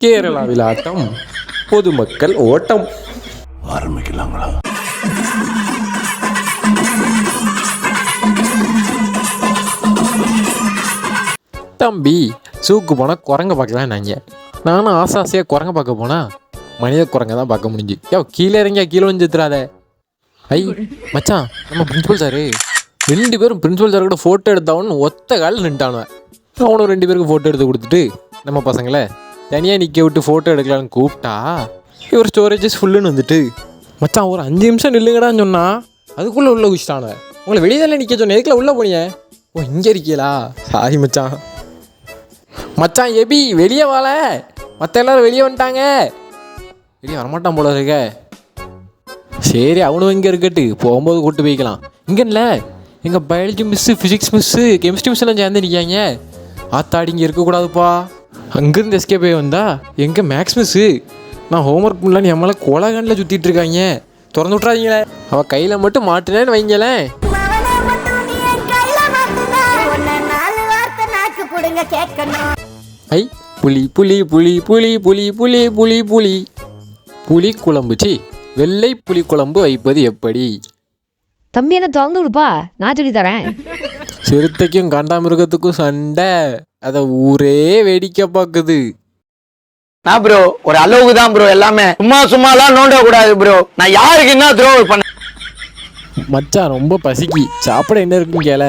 கேரளாவில் ஆட்டம் பொதுமக்கள் ஓட்டம். ஆரம்பிக்கலாங்களா? தம்பி சூக்கு போனால் குரங்க பார்க்கலாம் நாங்கள் நானும் ஆசை ஆசையாக குரங்க பார்க்க போனா மனித குரங்க தான் பார்க்க முடிஞ்சு. யோ கீழே இறங்கியா கீழே வந்து செத்துறாத ஐ மச்சான் நம்ம பிரின்சிபல் சாரு ரெண்டு பேரும் பிரின்சிபல் சார் கூட ஃபோட்டோ எடுத்தவன் ஒத்த காலில் நின்ட்டானுவன் அவனும் ரெண்டு பேருக்கு ஃபோட்டோ எடுத்து கொடுத்துட்டு நம்ம பசங்களை தனியாக நிற்க விட்டு ஃபோட்டோ எடுக்கலான்னு கூப்பிட்டா இவர் ஸ்டோரேஜஸ் ஃபுல்லுன்னு வந்துட்டு மச்சான் ஒரு அஞ்சு நிமிஷம் நில்லுங்கடான்னு சொன்னால் அதுக்குள்ளே உள்ள குச்சிட்டானுவ உங்களை வெளியே தானே நிற்க சொன்னேன் எதுக்குள்ள உள்ளே போனீங்க? ஓ இங்கே இருக்கீங்களா? சாரி மச்சான். மச்சான் எபி வெளியே வாழ மற்ற எல்லோரும் வெளியே வந்துட்டாங்க. வெளியே வரமாட்டான் போல இருக்க. சரி அவனும் இங்கே இருக்கட்டு. போகும்போது கூட்டு போய்க்கலாம். இங்கே இல்லை. எங்கள் biology miss physics miss chemistry miss எல்லாம் சேர்ந்து நிற்காங்க ஆத்தாடி இங்கே இருக்கக்கூடாதுப்பா. அங்கேருந்து எஸ்கேப் ஆகி வந்தா எங்கே மேக்ஸ் மிஸ்ஸு நான் ஹோம்ஒர்க் பண்ணலான்னு என் மேலே கோலாகண்டில் சுற்றிட்டு இருக்காங்க திறந்து விட்றாதீங்களே அவள் கையில் மட்டும் மாட்டினேன்னு வைங்களேன். ஐ புலி புலி புலி புலி புலி புலி புலி புலி. புலி குழம்பு சி வெள்ளை புலி குழம்பு வைப்பது எப்படி? தம்பி என்ன திறந்து விடுப்பா நான் சொல்லி தரேன். சிறுத்தைக்கும் காண்டாமிருகத்துக்கும் சண்டை. அதை ஊரே வேடிக்கை பார்க்குது நான் ப்ரோ ஒரு அளவுக்கு தான் ப்ரோ எல்லாமே. சும்மா சும்மாலாம் நோண்ட கூடாது ப்ரோ நான் யாருக்கு என்ன துரோகம் பண்ண மச்சான் ரொம்ப பசிக்கி. சாப்பிட என்ன இருக்குன்னு கேள.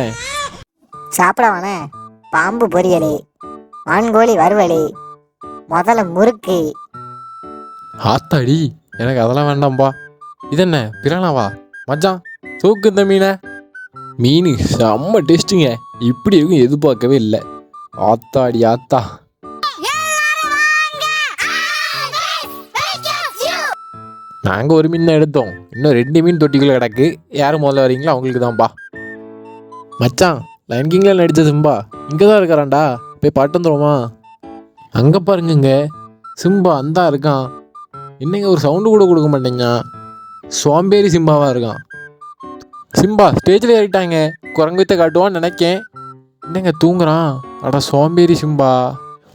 சாப்பிடவான? பாம்பு பொரியல். வான்கோழி வறுவல். முதல்ல முறுக்கு. ஆத்தாடி எனக்கு அதெல்லாம் வேண்டாம்பா இது என்ன பிரானாவா மச்சான் தூக்கு இந்த மீனை. மீன் செம்ம டேஸ்ட்டுங்க இப்படி இருக்கும் எதிர்பார்க்கவே இல்லை. ஆத்தாடி ஆத்தா. நாங்கள் ஒரு மீன் தான் எடுத்தோம். இன்னும் ரெண்டு மீன் தொட்டிக்குள்ளே கிடக்கு. யார் முதல்ல வரீங்களோ அவங்களுக்கு தான்ப்பா மச்சான் லைன் கிங்கில் நடித்த சிம்பா இங்கே தான் இருக்கிறான்டா போய் பாட்டு வந்துடுவோமா அங்கே பாருங்கங்க. சிம்பா அந்தா இருக்கான். என்னங்க ஒரு சவுண்டு கூட கொடுக்க மாட்டேங்க. சோம்பேறி சிம்பாவாக இருக்கான். சிம்பா ஸ்டேஜில் ஏறிட்டாங்க. குரங்கு வைத்த காட்டுவான்னு நினைக்கேன். என்னங்க தூங்குறான்? அட சோம்பேறி சிம்பா.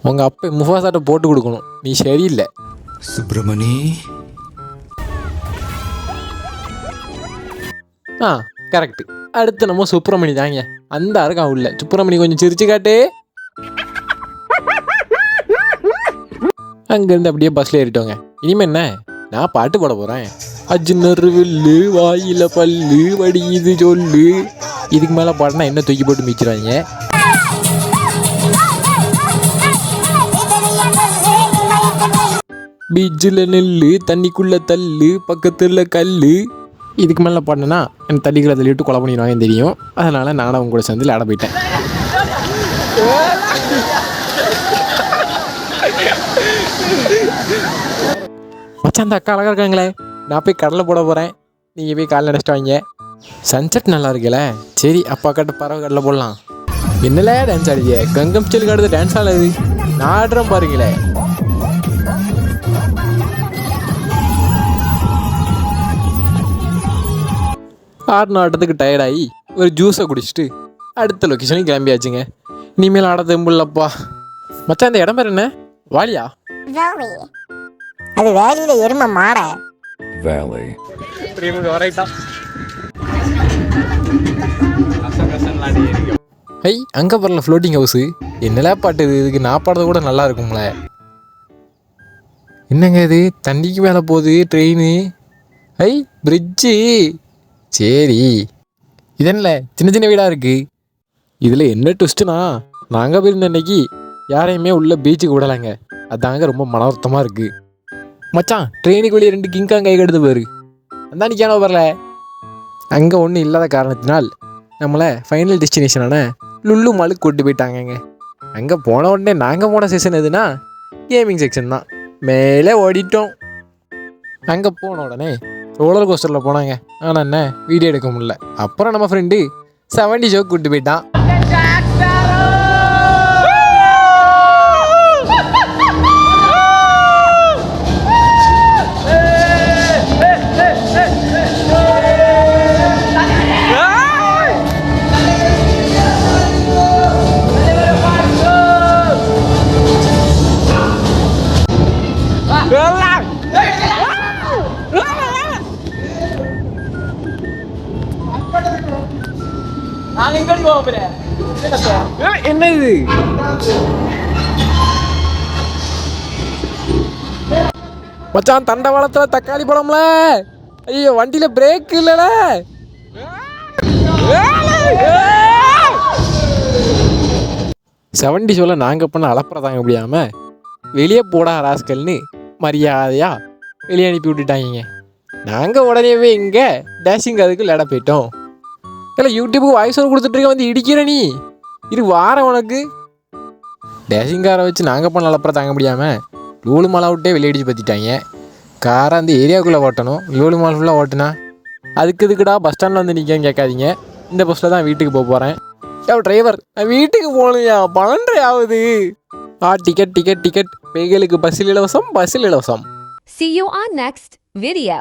உங்கள் அப்பா முஃபாசாட்டை போட்டு கொடுக்கணும். நீ சரியில்லை. சுப்பிரமணி. ஆ கரெக்ட் அடுத்து நம்ம சுப்பிரமணி தாங்க. அந்த இருக்கான் உள்ள. சுப்பிரமணி கொஞ்சம் சிரிச்சு காட்டு. அங்கேருந்து அப்படியே பஸ்ல ஏறிட்டோங்க. இனிமே என்ன? நான் பாட்டு பாட போறேன். அஜ்னர் வில்லு வாயில பல்லு வடியுது சொல்லு. இதுக்கு மேல பாடினா என்ன தூக்கி போட்டு மிச்சிருவாங்க பீச்சில் நெல்லு தண்ணிக்குள்ள தள்ளு பக்கத்தில் கல் இதுக்கு மேலே பண்ணனா எனக்கு தள்ளிக்கிற தள்ளிவிட்டு கொலை பண்ணிடுவாங்க தெரியும். அதனால் நானும் அவங்க கூட சேர்ந்து விளையாட போயிட்டேன். மச்சான் அந்த அக்கா அழகா இருக்காங்களே. நான் போய் கடலை போட போகிறேன் நீங்கள் போய் காலைல நினச்சிட்டு வாங்க. சன்செட் நல்லா இருக்குல்ல? சரி அப்பா கட்ட பறவை கடலை போடலாம். என்னல டான்ஸ் ஆடிய கங்கம் ஸ்டில் காடுது டான்ஸ் ஆடாது நான் ஆடுறேன் பாருங்களேன். ஆடின ஆட்டத்துக்கு டயர்டாகி ஒரு ஜூஸை குடிச்சிட்டு அடுத்த லொக்கேஷனுக்கு கிளம்பியாச்சுங்க. இனிமேல் ஆட தெம்புள்ளப்பா. மச்சான் இந்த இடம் பேர் என்ன? வாலியா? அது வேலையில எருமை மாட. வேலை ஐ அங்கே வரல ஃப்ளோட்டிங் ஹவுஸு என்னல பாட்டு இது? இதுக்கு நான் பாடுறது கூட நல்லா இருக்கும்ல. என்னங்க இது? தண்ணிக்கு மேலே போகுது ட்ரெயின் ஐ பிரிட்ஜு சரி. இதென்ன? சின்ன சின்ன வீடாக இருக்குது இதில் என்ன ட்விஸ்ட்டுனா நாங்கள் போயிருந்த அன்னைக்கு யாரையுமே உள்ளே பீச்சுக்கு விடலைங்க. அதாங்க ரொம்ப மன வருத்தமாக இருக்குது மச்சான் ட்ரெயினுக்கு வெளியே ரெண்டு கிங்காங் கை கெடுத்து போயிரு அந்த ஏனோ வரல? அங்கே ஒன்றும் இல்லாத காரணத்தினால் நம்மளை ஃபைனல் டெஸ்டினேஷனான லுல்லு மாலுக்கு கூட்டு போயிட்டாங்கங்க. அங்கே போன உடனே நாங்கள் போன செக்ஷன் எதுனா கேமிங் செக்ஷன் தான். மேலே ஓடிட்டோம். அங்கே போன உடனே ரோலர் கோஸ்டரில் போனாங்க. ஆனால் என்ன? வீடியோ எடுக்க முடியல. அப்புறம் நம்ம ஃப்ரெண்டு செவன்டி ஷோக்கு கூட்டு போயிட்டான். என்னது என்ன இது மச்சான் தண்டவாளத்துல தக்காளி பழம்ல? ஐயோ வண்டியில பிரேக் இல்லல செவன்டி சொல்ல நாங்கள் பண்ண அலப்பறை தாங்க முடியாம வெளியே போடா ராஸ்கல்னு மரியாதையா வெளியே அனுப்பி விட்டுட்டாங்க நாங்கள் உடனேவே இங்கே டேஷிங் அதுக்கு லட போயிட்டோம். இல்லை யூடியூபுக்கு வாய்ஸ் ஓவர் கொடுத்துட்டு வந்து இடிக்கிற நீ. இது வாரம் உனக்கு. டேஷிங் காரை வச்சு நாங்கள் பண்ண அலப்பறை தாங்க முடியாமல் லூலு மாலை விட்டே வெளியடிச்சு பற்றிட்டாங்க காரை அந்த ஏரியாவுக்குள்ளே ஓட்டணும். லூலு மால் ஃபுல்லாக ஓட்டுனா. அதுக்கு இதுக்குடா பஸ் ஸ்டாண்டில் வந்து நிற்கன்னு கேட்காதீங்க. இந்த பஸ்ஸில் தான் வீட்டுக்கு போக போகிறேன் யோ டிரைவர் நான் வீட்டுக்கு போகலையா? பன்னெண்டரை ஆகுது. ஆ டிக்கெட் டிக்கெட் டிக்கெட் பெய்களுக்கு பஸ்ஸில் இலவசம் பஸ்ஸில் இலவசம். See you on next video.